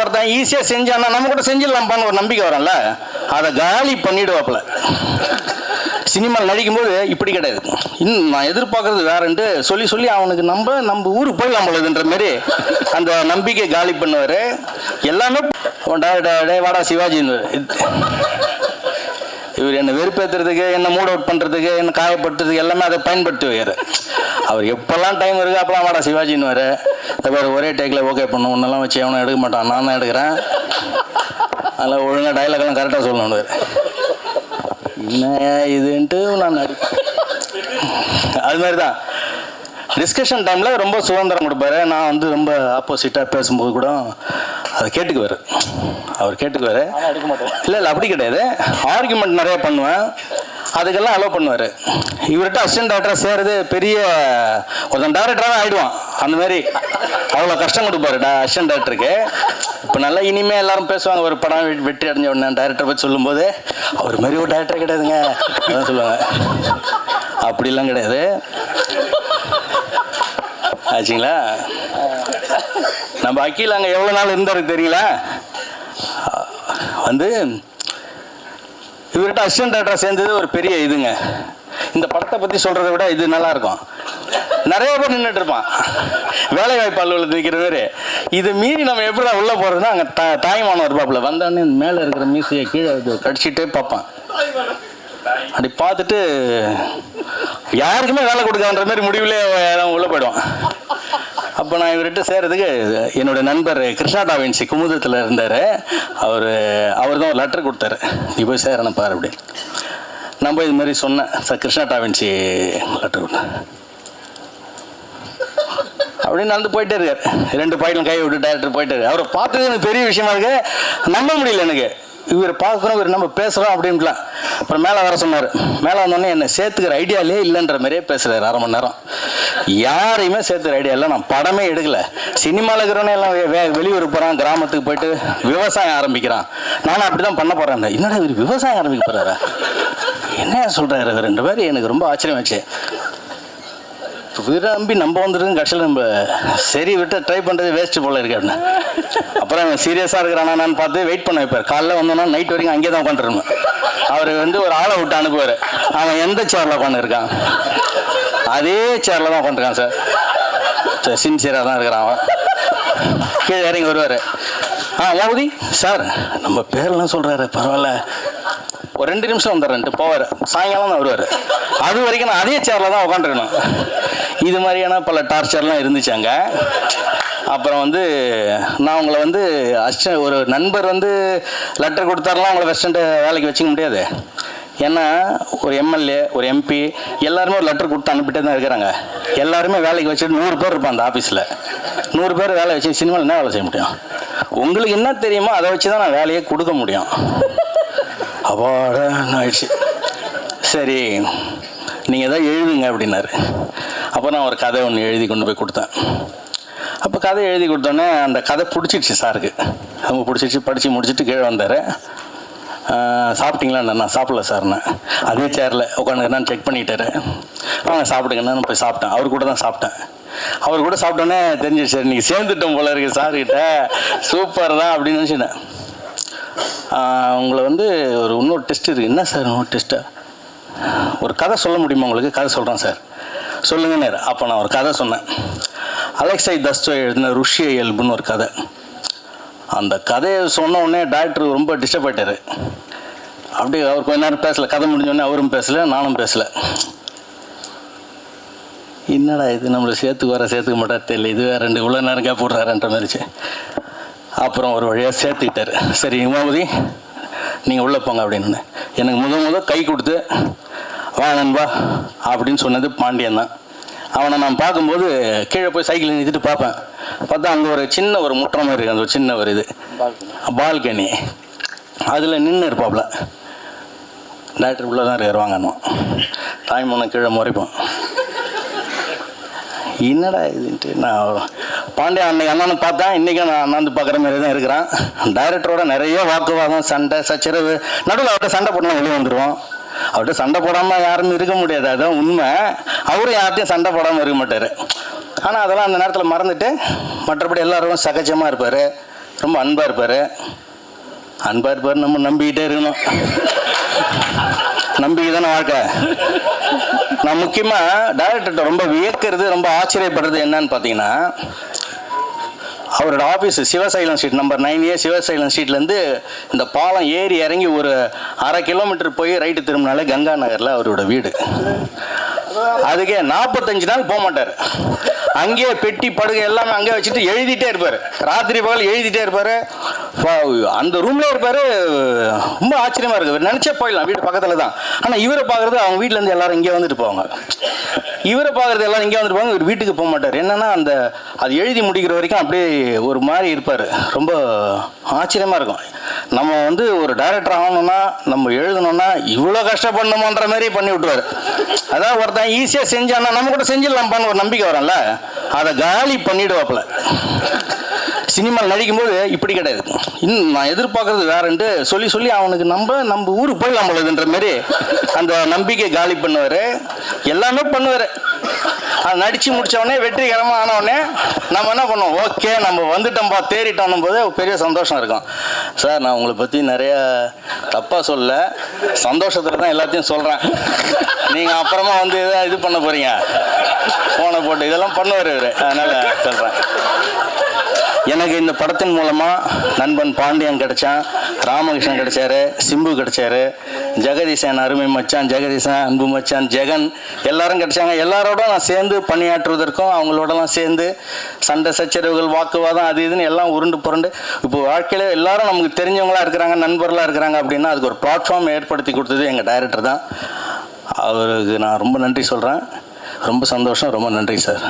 ஒருத்தன் ஈஸியாக செஞ்சானா நம்ம கூட செஞ்சிடலாம்ப்பான்னு ஒரு நம்பிக்கை வரும்ல? அதை காலி பண்ணிடுவாப்புல. சினிமாவில் நடிக்கும்போது இப்படி கிடையாது. இன்னும் நான் எதிர்பார்க்கறது வேறன்ட்டு சொல்லி சொல்லி அவனுக்கு நம்ம நம்ம ஊருக்கு போயிடலாம் பொழுதுன்ற மாதிரி அந்த நம்பிக்கை காலி பண்ணுவார். எல்லாமே டே டே வாடா சிவாஜின்னு. இவர் என்னை வெறுப்பேற்றுறதுக்கு என்ன மூட் அவுட் பண்ணுறதுக்கு என்ன காயப்படுத்துறதுக்கு எல்லாமே அதை பயன்படுத்தி வைக்கிறார். அவர் எப்போல்லாம் டைம் இருக்குது அப்போல்லாம் வாடா சிவாஜின்னு வர. இந்த ஒரே டேக்கில் ஓகே பண்ணும் ஒன்றெல்லாம் வச்சு அவனும் எடுக்க மாட்டான் நான் தான் எடுக்கிறேன். அதில் ஒழுங்காக டைலாக்லாம் கரெக்டாக சொல்லணும் என்ன இதுன்ட்டு நான் அது மாதிரி தான் டிஸ்கஷன் டைமில் ரொம்ப சுதந்திரம் கொடுப்பாரு. நான் வந்து ரொம்ப ஆப்போசிட்டாக பேசும்போது கூட அதை கேட்டுக்குவார். அவர் கேட்டுக்குவார். இல்லை இல்லை அப்படி கிடையாது. ஆர்குமெண்ட் நிறைய பண்ணுவேன். அதுக்கெல்லாம் அலோவ் பண்ணுவார். இவர்கிட்ட அசிஸ்டன்ட் டேரக்டராக சேருது பெரிய ஒருத்தன் டேரக்டராகவே ஆயிடுவான். அந்த மாதிரி அவ்வளோ கஷ்டம் கொடுப்பாரு டா அசிஸ்டன்ட் டேரக்டருக்கு இப்போ நல்லா இனிமேல் எல்லாரும் பேசுவாங்க. ஒரு படம் வெற்றி அடைஞ்ச உடனே டேரக்டரை பற்றி சொல்லும்போது அவர் மாதிரி ஒரு டேரக்டர் கிடையாதுங்க. சொல்லுவாங்க. அப்படிலாம் கிடையாது. ஆச்சுங்களா? நம்ம அக்கீல் அங்கே எவ்வளோ நாள் இருந்தாரு தெரியுங்களா வந்து இவர்கிட்ட அசிஸ்டன்ட் டேரக்டராக சேர்ந்தது ஒரு பெரிய இதுங்க. இந்த படத்தை பற்றி சொல்கிறத விட இது நல்லாயிருக்கும் நிறைய பேர் நின்றுட்டு இருப்பான். வேலை வாய்ப்பு அலுவலகத்தில் நிற்கிற பேர். இதை மீறி நம்ம எப்படி உள்ளே போகிறதுனா அங்கே த தாய்மானம் இருப்பாப்புல. வந்தோடனே மேலே இருக்கிற மீசையை கீழே கடிச்சிட்டே பார்ப்பான். அப்படி பார்த்துட்டு யாருக்குமே வேலை கொடுக்கான்ற மாதிரி முடிவில் அவன் உள்ளே போயிடுவான். அப்போ நான் இவர்கிட்ட சேர்றதுக்கு என்னோட நண்பர் கிருஷ்ணா டாவின்சி குமுதத்தில் இருந்தார். அவர் அவர் தான் ஒரு லெட்டர் கொடுத்தாரு. நீ போய் சேரணும் பாரு அப்படின்னு. நான் போய் இது மாதிரி சொன்னேன். சார் கிருஷ்ணா டாவின்சி லெட்டர் கொடுத்தேன் அப்படின்னு நடந்து போயிட்டே இருக்கார். ரெண்டு பாயிலும் கை விட்டு டேரக்டர் போயிட்டாரு. அவரை பார்த்தது எனக்கு பெரிய விஷயமா இருக்கு. நம்ப முடியல எனக்கு. இவர் பார்க்குறோம் இவர் நம்ம பேசுகிறோம் அப்படின்ட்டுலாம். அப்புறம் மேலே வர சொன்னார். மேலே வந்தோடனே என்னை சேர்த்துக்கிற ஐடியாலே இல்லைன்ற மாதிரியே பேசுகிறாரு அரை மணி நேரம். யாரையுமே சேர்த்துக்கிற ஐடியா இல்லை. நான் படமே எடுக்கல. சினிமாவில் இருக்கிறவனே எல்லாம் வே- வெளியூர் போகிறான் கிராமத்துக்கு போயிட்டு விவசாயம் ஆரம்பிக்கிறான். நானும் அப்படி தான் பண்ண போகிறேன் என்னடா இவர் விவசாயம் ஆரம்பிக்க போகிறாரா என்ன சொல்கிறாரு ரெண்டு பேரும் எனக்கு ரொம்ப ஆச்சரியமாச்சு. விரும்பி நம்ம வந்துருக்கு கடைசியில் நம்ம சரி விட்டு ட்ரை பண்ணுறது வேஸ்ட்டு போல இருக்கு அப்புறம் அவன் சீரியஸாக இருக்கிறானான்னு பார்த்து வெயிட் பண்ண வைப்பார். காலைல வந்தோன்னா நைட் வரைக்கும் அங்கேயே தான் உட்காந்துருந்தேன் அவர் வந்து ஒரு ஆளை விட்டு அனுப்புவார். அவன் எந்த சேரில் உட்காந்துருக்கான் அதே சேரில் தான் உட்காந்துருக்கான் சார் சின்சியராக தான் இருக்கிறான் அவன். கீழே இறங்கி வருவார். ஆ யகுதி சார் நம்ம பேரெல்லாம் சொல்கிறாரு பரவாயில்ல. ஒரு ரெண்டு நிமிஷம் வந்துடுறேன்ட்டு போவார். சாயங்காலம் தான் வருவார். அது வரைக்கும் நான் அதே சேரில் தான் உட்காந்துருக்கணும் இது மாதிரியான பல டார்ச்சர்லாம் இருந்துச்சு அங்கே. அப்புறம் வந்து நான் உங்களை வந்து அஸ்ட ஒரு நண்பர் வந்து லெட்டர் கொடுத்தாருலாம் உங்களை வெஸ்டன்ட்டு வேலைக்கு வச்சுக்க முடியாது. ஏன்னா ஒரு எம்எல்ஏ ஒரு எம்பி எல்லாருமே ஒரு லெட்டர் கொடுத்து அனுப்பிட்டே தான் இருக்கிறாங்க. எல்லாருமே வேலைக்கு வச்சுட்டு நூறு பேர் இருப்பான் அந்த ஆஃபீஸில் நூறு பேர் வேலை வச்சு சினிமாவில் என்ன வேலை செய்ய முடியும்? உங்களுக்கு என்ன தெரியுமோ அதை வச்சு தான் நான் வேலையை கொடுக்க முடியும். அப்பாடான்னு ஆயிடுச்சு. சரி நீங்கள் எதாவது எழுதுங்க அப்படின்னாரு. அப்போ நான் ஒரு கதை ஒன்று எழுதி கொண்டு போய் கொடுத்தேன். அப்போ கதை எழுதி கொடுத்தோன்னே அந்த கதை பிடிச்சிடுச்சு சாருக்கு. அவங்க பிடிச்சிடுச்சு படித்து முடிச்சுட்டு கீழே வந்தார். சாப்பிட்டீங்களா நான் சாப்பிடல சார்னு அதே சேரில் உட்காந்துக்கிறேன் செக் பண்ணிட்டாரு. வாங்க சாப்பிடுங்கண்ணா நான் போய் சாப்பிட்டேன். அவர் கூட தான் சாப்பிட்டேன். அவர் கூட சாப்பிட்டோன்னே தெரிஞ்சிச்சு சார் நீங்கள் சேர்ந்துட்டோம் போல இருக்கு சார்கிட்ட. சூப்பர் தான் அப்படின்னு நினச்சிட்டேன் உங்களை வந்து ஒரு இன்னொரு டெஸ்ட் இருக்குது என்ன சார் இன்னொரு டெஸ்ட்டு ஒரு கதை சொல்ல முடியுமா உங்களுக்கு? கதை சொல்கிறேன் சார். சொல்லுங்கன்னு அப்போ நான் ஒரு கதை சொன்னேன். அலெக்சை தஸ்டோ எழுதின ருஷிய இயல்புன்னு ஒரு கதை. அந்த கதையை சொன்ன உடனே டாக்டர் ரொம்ப டிஸ்டர்ப் ஆகிட்டார் அப்படி அவர் கொஞ்ச நேரம் பேசல. கதை முடிஞ்சோடனே அவரும் பேசல நானும் பேசல. என்னடா இது? நம்மளை சேர்த்துக்கு வர சேர்த்துக்க மாட்டா? தெரியல இதுவே ரெண்டு இவ்வளோ நேரம் கேப் விட்றாருன்ற மாதிரிச்சு. அப்புறம் ஒரு வழியாக சேர்த்துக்கிட்டாரு. சரி உமாவதி நீங்கள் உள்ளே போங்க அப்படின்னு எனக்கு முத முத கை கொடுத்து வா நண்பா அப்படின்னு சொன்னது பாண்டியன் தான். அவனை நான் பார்க்கும்போது கீழே போய் சைக்கிள் நிறுத்திட்டு பார்ப்பேன். பார்த்தா அங்கே ஒரு சின்ன ஒரு முற்றம் மாதிரி இருக்கு அந்த ஒரு சின்ன ஒரு இது. பால்கனி. அதில் நின்று இருப்பாப்புல டாக்டர் உள்ளே தான் இருக்கார் வாங்கணும் தாய் மூணு கீழே முறைப்போம். என்னடா இதுன்ட்டு நான் பாண்டியா அன்னைக்கு அண்ணனை பார்த்தேன் இன்றைக்கும் நான் அண்ணாந்து பார்க்குற மாதிரி தான் இருக்கிறான். டைரக்டரோட நிறைய வாக்குவாதம் சண்டை சச்சரவு நடுவில் அவர்கிட்ட சண்டை போடணும் வெளியே வந்துடுவோம் அவர்கிட்ட சண்டை போடாமல் யாரும் இருக்க முடியாது. அதுதான் உண்மை. அவரும் யார்கிட்டையும் சண்டை போடாமல் இருக்க மாட்டார். ஆனால் அதெல்லாம் அந்த நேரத்தில் மறந்துட்டு மற்றபடி எல்லாரும் சகஜமாக இருப்பார். ரொம்ப அன்பாக இருப்பார். அன்பாக இருப்பார் நம்ம நம்பிக்கிட்டே இருக்கணும். நம்பிக்கை தானே வாழ்க்கை. நான் முக்கியமாக டைரக்டர்கிட்ட ரொம்ப வியக்கிறது ரொம்ப ஆச்சரியப்படுறது என்னன்னு பார்த்தீங்கன்னா அவரோட office Sivasailam street number nine A Sivasailam ஸ்ட்ரீட்லேருந்து இந்த பாலம் ஏறி இறங்கி ஒரு அரை கிலோமீட்டர் போய் ரைட்டு திரும்பினாலே கங்கா நகரில் அவரோட வீடு. அதுக்கே நாற்பத்தஞ்சு நாள் போக மாட்டார். அங்கேயே பெட்டி படுகை எல்லாமே அங்கே வச்சுட்டு எழுதிட்டே இருப்பார். ராத்திரி பகல் எழுதிட்டே இருப்பார். அந்த ரூம்ல இருப்பார். ரொம்ப ஆச்சரியமாக இருக்கு. நினைச்சே நினச்சே போயிடலாம். வீடு பக்கத்தில் தான். ஆனால் இவரை பார்க்குறது அவங்க வீட்டிலேருந்து எல்லாரும் இங்கே வந்துட்டு போவாங்க. இவரை பாக்குறது எல்லாரும் இங்கே வந்துட்டு போவாங்க. இவர் வீட்டுக்கு போக மாட்டார். என்னன்னா அந்த அது எழுதி முடிக்கிற வரைக்கும் அப்படியே ஒரு மாதிரி இருப்பார். ரொம்ப ஆச்சரியமாக இருக்கும். நம்ம வந்து ஒரு டைரக்டர் ஆகணும்னா நம்ம எழுதணும்னா இவ்வளோ கஷ்டப்படணுமான்ற மாதிரி பண்ணி விட்டுருவார். அதான் ஒருத்தன் ஈஸியாக செஞ்சானா நம்ம கூட செஞ்சிடலாம்ப்பான்னு ஒரு நம்பிக்கை வரும்ல. அதை காலி பண்ணிடுவாப்புல. சினிமாவில் நடிக்கும்போது இப்படி கிடையாது. இன்னும் நான் எதிர்பார்க்கறது வேறன்ட்டு சொல்லி சொல்லி அவனுக்கு நம்ம நம்ம ஊருக்கு போயிடலாம் போலதுன்ற மாதிரி அந்த நம்பிக்கை காலி பண்ணுவார். எல்லாமே பண்ணுவார். அது நடித்து முடித்தவொடனே வெற்றிகரமாக ஆனவுடனே நம்ம என்ன பண்ணுவோம்? ஓகே நம்ம வந்துட்டோம்ப்பா தேறிட்டோம் போது பெரிய சந்தோஷம் இருக்கும். சார் நான் உங்களை பற்றி நிறையா தப்பாக சொல்ல சந்தோஷத்தில் தான் எல்லாத்தையும் சொல்கிறேன் நீங்கள் அப்புறமா வந்து இதை இது பண்ண போகிறீங்க ஃபோனை போட்டு இதெல்லாம் பண்ணுவார் இவர். அதனால் சொல்கிறேன் எனக்கு இந்த படத்தின் மூலமாக நண்பன் பாண்டியன் கிடைச்சான் ராமகிருஷ்ணன் கிடைச்சாரு சிம்பு கிடைச்சாரு ஜெகதீசன் அருமை மச்சான் ஜெகதீசன் அன்பு மச்சான் ஜெகன் எல்லாரும் கிடைச்சாங்க. எல்லாரோட நான் சேர்ந்து பணியாற்றுவதற்கும் அவங்களோடலாம் சேர்ந்து சண்டை சச்சரவுகள் வாக்குவாதம் அது இதுன்னு எல்லாம் உருண்டு புரண்டு. இப்போ வாழ்க்கையில் எல்லாரும் நமக்கு தெரிஞ்சவங்களா இருக்கிறாங்க நண்பர்களாக இருக்கிறாங்க அப்படின்னா அதுக்கு ஒரு பிளாட்ஃபார்ம் ஏற்படுத்தி கொடுத்தது எங்கள் டைரக்டர் தான். அவருக்கு நான் ரொம்ப நன்றி சொல்கிறேன் ரொம்ப சந்தோஷம் ரொம்ப நன்றி சார்.